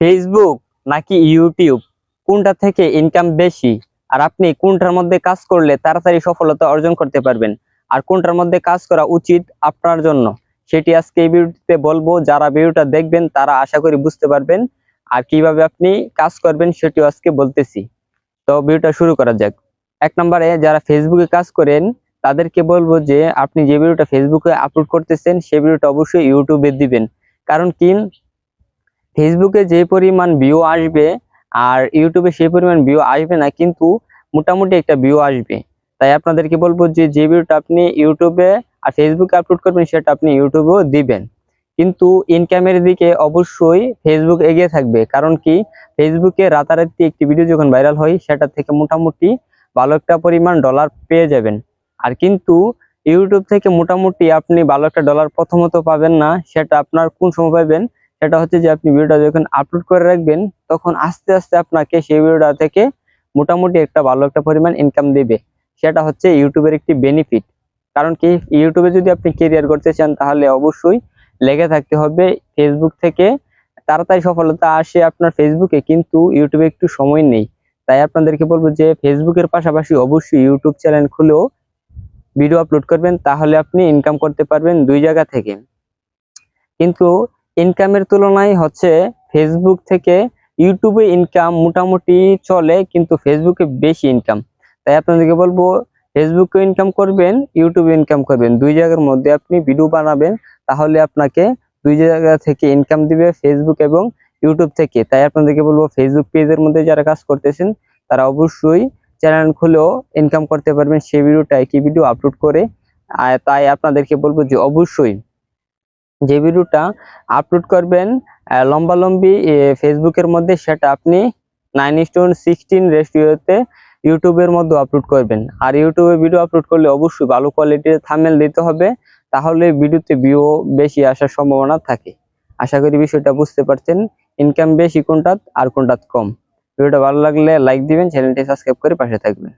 Facebook নাকি YouTube কোনটা থেকে ইনকাম বেশি? আর আপনি কোনটার মধ্যে কাজ করলে তাড়াতাড়ি সফলতা অর্জন করতে পারবেন? আর কোনটার মধ্যে কাজ করা উচিত আপনার জন্য? সেটি আজকে এই ভিডিওতে বলব। যারা ভিডিওটা দেখবেন, তারা আশা করি বুঝতে পারবেন। আর কীভাবে আপনি কাজ করবেন, সেটিও আজকে বলতেছি। তো ভিডিওটা শুরু করা যাক। এক নম্বরে, যারা ফেসবুকে কাজ করেন, তাদেরকে বলব যে, আপনি যে ভিডিওটা ফেসবুকে আপলোড করতেছেন সেই ভিডিওটা অবশ্যই ইউটিউবে দিবেন। কারণ কি? ফেসবুকে যে পরিমাণ ভিউ আসবে আর ইউটিউবে সেই পরিমাণ ভিউ আসবে না, কিন্তু মোটামুটি একটা ভিউ আসবে। তাই আপনাদেরকে বলব যে যে ভিউটা আপনি ইউটিউবে আর ফেসবুকে আপলোড করবেন, সেটা আপনি ইউটিউবেও দিবেন। কিন্তু ইনকামের দিকে অবশ্যই ফেসবুক এগিয়ে থাকবে। কারণ কি? ফেসবুকে রাতারাতি একটি ভিডিও যখন ভাইরাল হয়, সেটা থেকে মোটামুটি ভালো একটা পরিমাণ ডলার পেয়ে যাবেন। আর কিন্তু ইউটিউব থেকে মোটামুটি আপনি ভালো একটা ডলার প্রথমত পাবেন না, সেটা আপনার কোন সময় পাবেন? সেটা হচ্ছে যে আপনি ভিডিওটা যখন আপলোড করে রাখবেন, তখন আস্তে আস্তে আপনাকে সেই ভিডিওটা থেকে মোটামুটি একটা ভালো একটা পরিমাণ ইনকাম দেবে। সেটা হচ্ছে ইউটিউবের একটি বেনিফিট কারণ কি? ইউটিউবে যদি আপনি কেরিয়ার করতে চান, তাহলে অবশ্যই লেগে থাকতে হবে ফেসবুক থেকে। তাড়াতাড়ি সফলতা আসে আপনার ফেসবুকে কিন্তু ইউটিউবে একটু সময় নেই। তাই আপনাদেরকে বলব যে ফেসবুকের পাশাপাশি অবশ্যই ইউটিউব চ্যানেল খুলেও ভিডিও আপলোড করবেন, তাহলে আপনি ইনকাম করতে পারবেন দুই জায়গা থেকে। কিন্তু ইনকামের তুলনায় হচ্ছে ফেসবুক থেকে ইউটিউবে ইনকাম মোটামুটি চলে, কিন্তু ফেসবুকে বেশি ইনকাম তাই আপনাদেরকে বলব ফেসবুকে ইনকাম করবেন ইউটিউবে ইনকাম করবেন। দুই জায়গার মধ্যে আপনি ভিডিও বানাবেন, তাহলে আপনাকে দুই জায়গা থেকে ইনকাম দিবে ফেসবুক এবং ইউটিউব থেকে। তাই আপনাদেরকে বলব ফেসবুক পেজের মধ্যে যারা কাজ করতেছেন, তারা অবশ্যই চ্যানেল খুলেও ইনকাম করতে পারবেন। সেই ভিডিওটা একই ভিডিও আপলোড করে। তাই আপনাদেরকে বলব যে, অবশ্যই যে ভিডিওটা আপলোড করবেন লম্বালম্বি ফেসবুকের মধ্যে, সেটা আপনি নাইন স্টোন সিক্সটিন রেস্টিওতে ইউটিউবের মধ্যে আপলোড করবেন। আর ইউটিউবে ভিডিও আপলোড করলে অবশ্যই ভালো কোয়ালিটির থামেল দিতে হবে, তাহলে ভিডিওতে ভিউ বেশি আসার সম্ভাবনা থাকে। আশা করি বিষয়টা বুঝতে পারছেন ইনকাম বেশি কোনটা আর কোনটা কম। ভিডিওটা ভালো লাগলে লাইক দিবেন চ্যানেলটি সাবস্ক্রাইব করে পাশে থাকবেন।